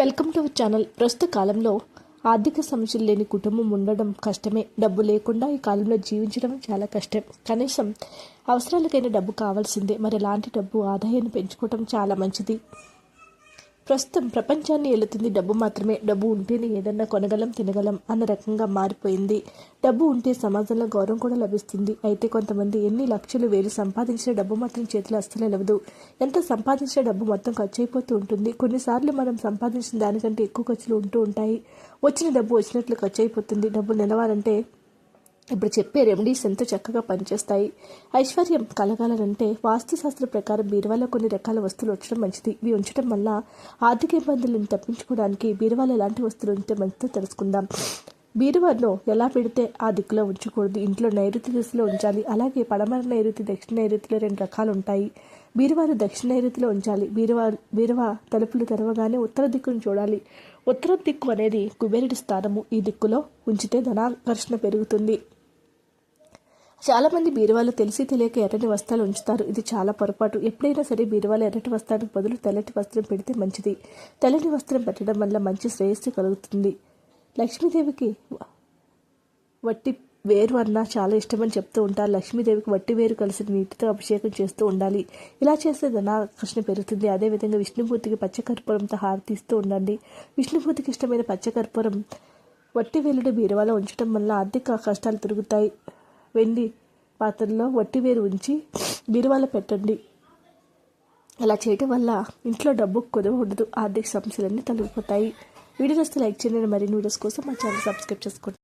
Welcome to channel. ప్రస్తుత కాలంలో ఆర్థిక సమస్యలు లేని కుటుంబం ఉండడం కష్టమే. డబ్బు లేకుండా ఈ కాలంలో జీవించడం చాలా కష్టం. కనీసం అవసరాలకైనా డబ్బు కావాల్సిందే. మరి అలాంటి డబ్బు ఆదాయాన్ని పెంచుకోవడం చాలా మంచిది. ప్రస్తుతం ప్రపంచాన్ని ఏలుతుంది డబ్బు మాత్రమే. డబ్బు ఉంటేనే ఏదన్నా కొనగలం తినగలం అన్న రకంగా మారిపోయింది. డబ్బు ఉంటే సమాజంలో గౌరవం కూడా లభిస్తుంది. అయితే కొంతమంది ఎన్ని లక్షలు వేలు సంపాదించిన డబ్బు మాత్రం చేతిలో అస్సలే లవదు ఎంత సంపాదించిన డబ్బు మొత్తం ఖర్చు అయిపోతూ ఉంటుంది. కొన్నిసార్లు మనం సంపాదించిన దానికంటే ఎక్కువ ఖర్చులు ఉంటూ ఉంటాయి. వచ్చిన డబ్బు వచ్చినట్లు ఖర్చు అయిపోతుంది డబ్బు నిలవాలంటే ఇప్పుడు చెప్పే రెమెడీస్ ఎంతో చక్కగా పనిచేస్తాయి. ఐశ్వర్యం కలగాలనంటే వాస్తుశాస్త్ర ప్రకారం బీరువాలో కొన్ని రకాల వస్తువులు ఉంచడం మంచిది. ఇవి ఉంచడం వల్ల ఆర్థిక ఇబ్బందులను తప్పించుకోవడానికి బీరువాలో ఎలాంటి వస్తువులు ఉంటే మంచిదో తెలుసుకుందాం. బీరువాను ఎలా పెడితే ఆ దిక్కులో ఉంచకూడదు. ఇంట్లో నైరుతి దిశలో ఉంచాలి. అలాగే పడమర నైరుతి దక్షిణ నైరుతిలో రెండు రకాలు ఉంటాయి. బీరువాను దక్షిణ నైరుతిలో ఉంచాలి. బీరువా బీరువా తలుపులు తెరవగానే ఉత్తర దిక్కును చూడాలి. ఉత్తర దిక్కు అనేది కుబేరుడి స్థానము. ఈ దిక్కులో ఉంచితే ధనాకర్షణ పెరుగుతుంది. చాలా మంది తెలిసి తెలియక ఎర్రని వస్త్రాలు ఉంచుతారు. ఇది చాలా పొరపాటు. ఎప్పుడైనా సరే బీరువాలో ఎర్రటి వస్త్రానికి బదులు తెల్లటి వస్త్రం పెడితే మంచిది. తెల్లటి వస్త్రం పెట్టడం వల్ల మంచి శ్రేయస్సు కలుగుతుంది. లక్ష్మీదేవికి వట్టి వేరు అన్న చాలా ఇష్టమని చెప్తూ ఉంటారు. లక్ష్మీదేవికి వట్టి వేరు కలిసి నీటితో అభిషేకం చేస్తూ ఉండాలి. ఇలా చేస్తే ధనాకర్షణ పెరుగుతుంది. అదేవిధంగా విష్ణుమూర్తికి పచ్చకర్పూరంతో హారతి ఇస్తూ ఉండండి. విష్ణుమూర్తికి ఇష్టమైన పచ్చకర్పూరం వట్టి వేలుడు బీరువాలో ఉంచడం వల్ల ఆర్థిక కష్టాలు పెరుగుతాయి వెండి పాత్రలో వట్టివేరు ఉంచి బీరువాల పెట్టండి. అలా చేయటం వల్ల ఇంట్లో డబ్బు కొదవ ఉండదు. ఆర్థిక సమస్యలన్నీ తొలగిపోతాయి. వీడియో వస్తే లైక్ చేయండి. మరిన్ని వీడియోస్ కోసం మా ఛానల్ సబ్స్క్రైబ్ చేసుకోండి.